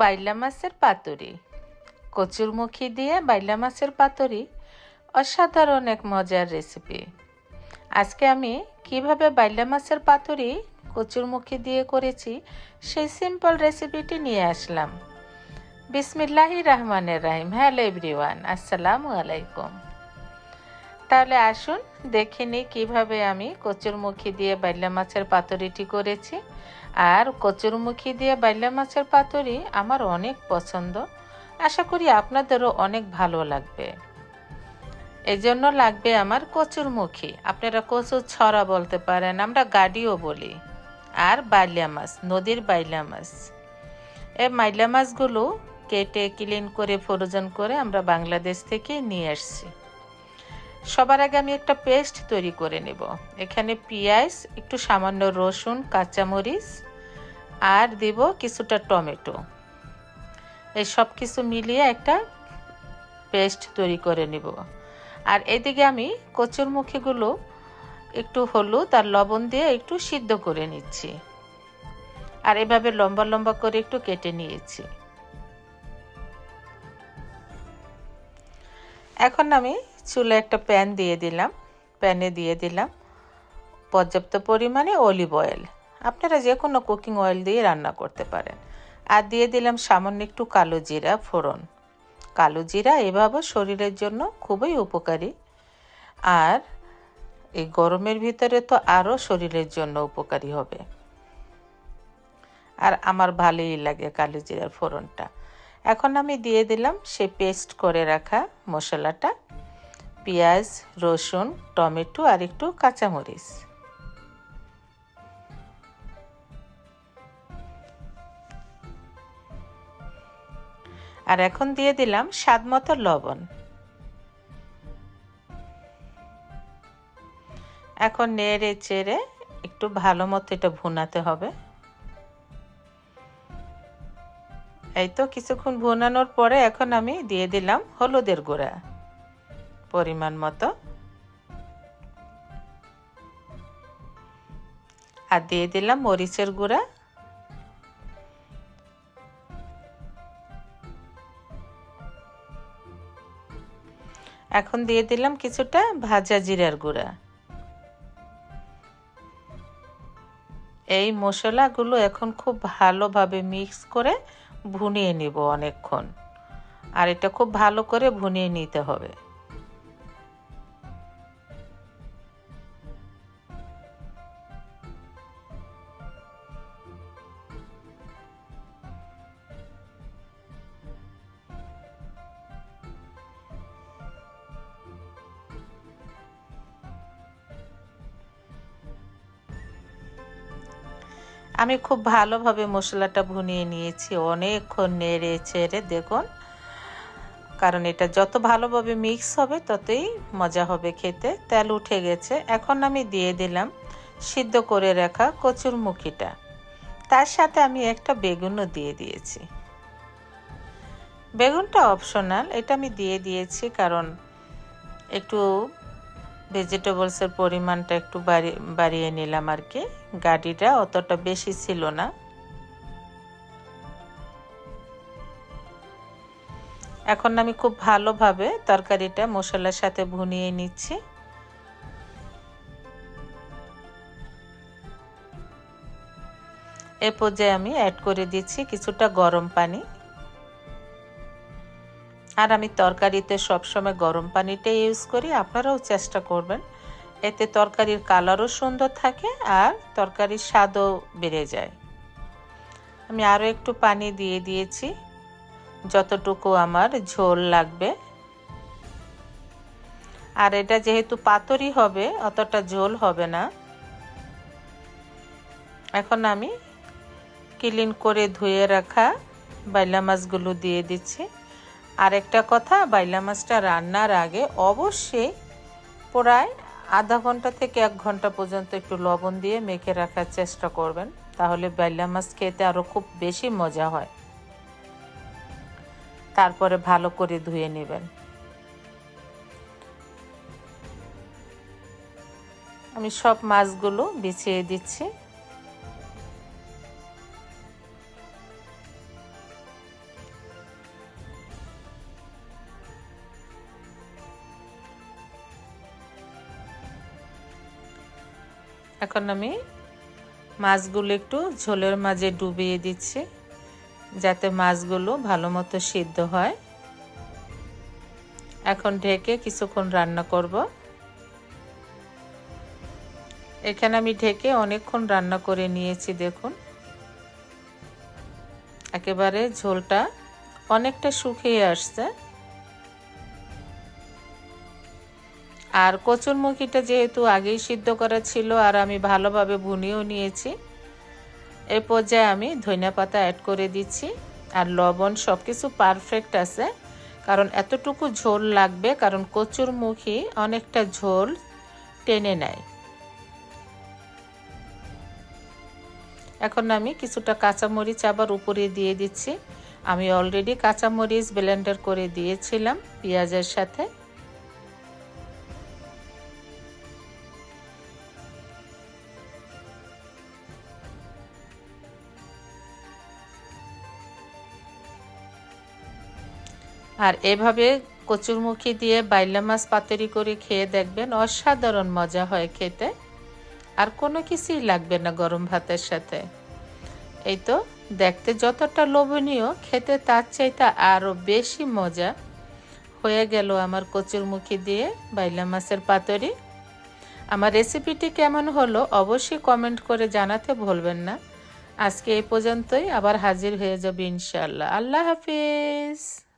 বাইলা মাছের পাতুরি। কচুরমুখী দিয়ে বাইলা মাছের পাতুরি অসাধারণ এক মজার রেসিপি আজকে আমি কীভাবে বাইলা মাছের পাতুরি কচুরমুখী দিয়ে করেছি সেই সিম্পল রেসিপিটি নিয়ে আসলাম। বিসমিল্লাহি রহমানের রাহিম। হ্যালো এভরিওয়ান, আসসালামু আলাইকুম। তাহলে আসুন দেখে নিই কীভাবে আমি কচুরমুখী দিয়ে বাইলা মাছের পাতুরিটি করেছি। আর কচুরমুখী দিয়ে বাইলা মাছের পাতুরি আমার অনেক পছন্দ। আশা করি আপনাদেরও অনেক ভালো লাগবে। এই জন্য লাগবে আমার কচুরমুখী। আপনারা কচুর ছড়া বলতে পারেন, আমরা গাডিও বলি। আর বাইলা মাছ, নদীর বাইলা মাছ। এই মাইলা মাছগুলো কেটে ক্লিন করে ফ্রোজন করে আমরা বাংলাদেশ থেকে নিয়ে আসছি। সবার আগে আমি একটা পেস্ট তৈরি করে নেব। এখানে পেঁয়াজ, একটু সামান্য রসুন, কাঁচামরিচ আর দেব কিছুটা টমেটো। এই সব কিছু মিলিয়ে একটা পেস্ট তৈরি করে নেব। আর এদিকে আমি কচুরমুখীগুলো একটু হলুদ আর লবণ দিয়ে একটু সিদ্ধ করে নিচ্ছি। আর এভাবে লম্বা লম্বা করে একটু কেটে নিয়েছি। এখন আমি চুলে একটা প্যান দিয়ে দিলাম। প্যানে দিয়ে দিলাম পর্যাপ্ত পরিমাণে অলিভ অয়েল। আপনারা যে কোনো কুকিং অয়েল দিয়ে রান্না করতে পারেন। আর দিয়ে দিলাম সামান্য একটু কালো জিরা ফোড়ন। কালো জিরা এভাবে শরীরের জন্য খুবই উপকারী। আর এই গরমের ভিতরে তো আরও শরীরের জন্য উপকারী হবে। আর আমার ভালোই লাগে কালো জিরার ফোড়নটা। এখন আমি দিয়ে দিলাম সে পেস্ট করে রাখা মশলাটা। পেঁয়াজ, রসুন, টমেটো আর একটু কাঁচামরিচ। আর এখন দিয়ে দিলাম স্বাদ মতো লবণ। এখন নেড়ে চেড়ে একটু ভালো মতো এটা ভুনাতে হবে। এই তো কিছুক্ষণ ভুনানোর পরে এখন আমি দিয়ে দিলাম হলুদের গুঁড়া। পরিমাণ মতো। আর দিয়ে দিলাম মরিচের গুঁড়া। এখন দিয়ে দিলাম কিছুটা ভাজা জিরার গুঁড়া। এই মশলাগুলো এখন খুব ভালোভাবে মিক্স করে ভুনিয়ে নিব অনেকক্ষণ। আর এটা খুব ভালো করে ভুনিয়ে নিতে হবে। আমি খুব ভালোভাবে মশলাটা ভুনিয়ে নিয়েছি, অনেকক্ষণ নেড়ে চেড়ে দেখুন। কারণ এটা যত ভালোভাবে মিক্স হবে, ততই মজা হবে খেতে। তেল উঠে গেছে। এখন আমি দিয়ে দিলাম সিদ্ধ করে রাখা কচুর মুখিটা। তার সাথে আমি একটা বেগুনও দিয়ে দিয়েছি। বেগুনটা অপশনাল এটা আমি দিয়ে দিয়েছি কারণ একটু ভেজিটেবলসের পরিমাণটা একটু বাড়িয়ে নিলাম আর কি। গাড়িটা অতটা বেশি ছিল না। এখন আমি খুব ভালোভাবে তরকারিটা মশলার সাথে ভুনিয়ে নিচ্ছি। এ পর্যায়ে আমি অ্যাড করে দিচ্ছি কিছুটা গরম পানি। আর আমি তরকারিতে সবসময় গরম পানিটাই ইউজ করি, আপনারাও চেষ্টা করবেন। এতে তরকারির কালারও সুন্দর থাকে আর তরকারির স্বাদও বেড়ে যায়। আমি আরও একটু পানি দিয়ে দিয়েছি। যতটুকু আমার ঝোল লাগবে। আর এটা যেহেতু পাতরি হবে, অতটা ঝোল হবে না। এখন আমি ক্লিন করে ধুয়ে রাখা বাইলা মাছগুলো দিয়ে দিচ্ছি। আরেকটা কথা, বাইলা মাছটা রান্নার আগে অবশ্যই প্রায় আধা ঘণ্টা থেকে এক ঘণ্টা পর্যন্ত একটু লবণ দিয়ে মেখে রাখার চেষ্টা করবেন, তাহলে বাইলা মাছ খেতে আরও খুব বেশি মজা হয়। তারপরে ভালো করে ধুয়ে নেবেন। আমি সব মাছগুলো বিছিয়ে দিচ্ছি। এখন আমি মাছগুলো একটু ঝোলের মাঝে ডুবিয়ে দিচ্ছি, যাতে মাছগুলো ভালো মতো সিদ্ধ হয়। এখন ঢেকে কিছুক্ষণ রান্না করব। এখানে আমি ঢেকে অনেকক্ষণ রান্না করে নিয়েছি, দেখুন। একেবারে ঝোলটা অনেকটা শুকিয়ে আসছে। আর কচুরমুখিটা যেহেতু আগেই সিদ্ধ করা ছিল আর আমি ভালোভাবে ভুনিয়েও নিয়েছি, এ পর্যায়ে আমি ধনিয়া পাতা অ্যাড করে দিচ্ছি আর লবণ সব কিছু পারফেক্ট আছে। কারণ এতটুকু ঝোল লাগবে, কারণ কচুরমুখী অনেকটা ঝোল টেনে নেয়। এখন আমি কিছুটা কাঁচামরিচ আবার উপরে দিয়ে দিচ্ছি। আমি অলরেডি কাঁচামরিচ ব্লেন্ডার করে দিয়েছিলাম পেঁয়াজের সাথে। আর এভাবে কচুরমুখী দিয়ে বাইলা মাছ পাতুরি করে খেয়ে দেখবেন অসাধারণ মজা হয় খেতে। আর কোনো কিছুই লাগবে না গরম ভাতের সাথে। এই তো দেখতে যতটা লোভনীয়, খেতে তার চাইতে আরও বেশি মজা হয়ে গেল আমার কচুরমুখী দিয়ে বাইলা মাছের পাতুরি। আমার রেসিপিটি কেমন হলো অবশ্যই কমেন্ট করে জানাতে ভুলবেন না। আজকে এই পর্যন্তই, আবার হাজির হয়ে যাবে ইনশাল্লাহ আল্লাহ হাফিজ।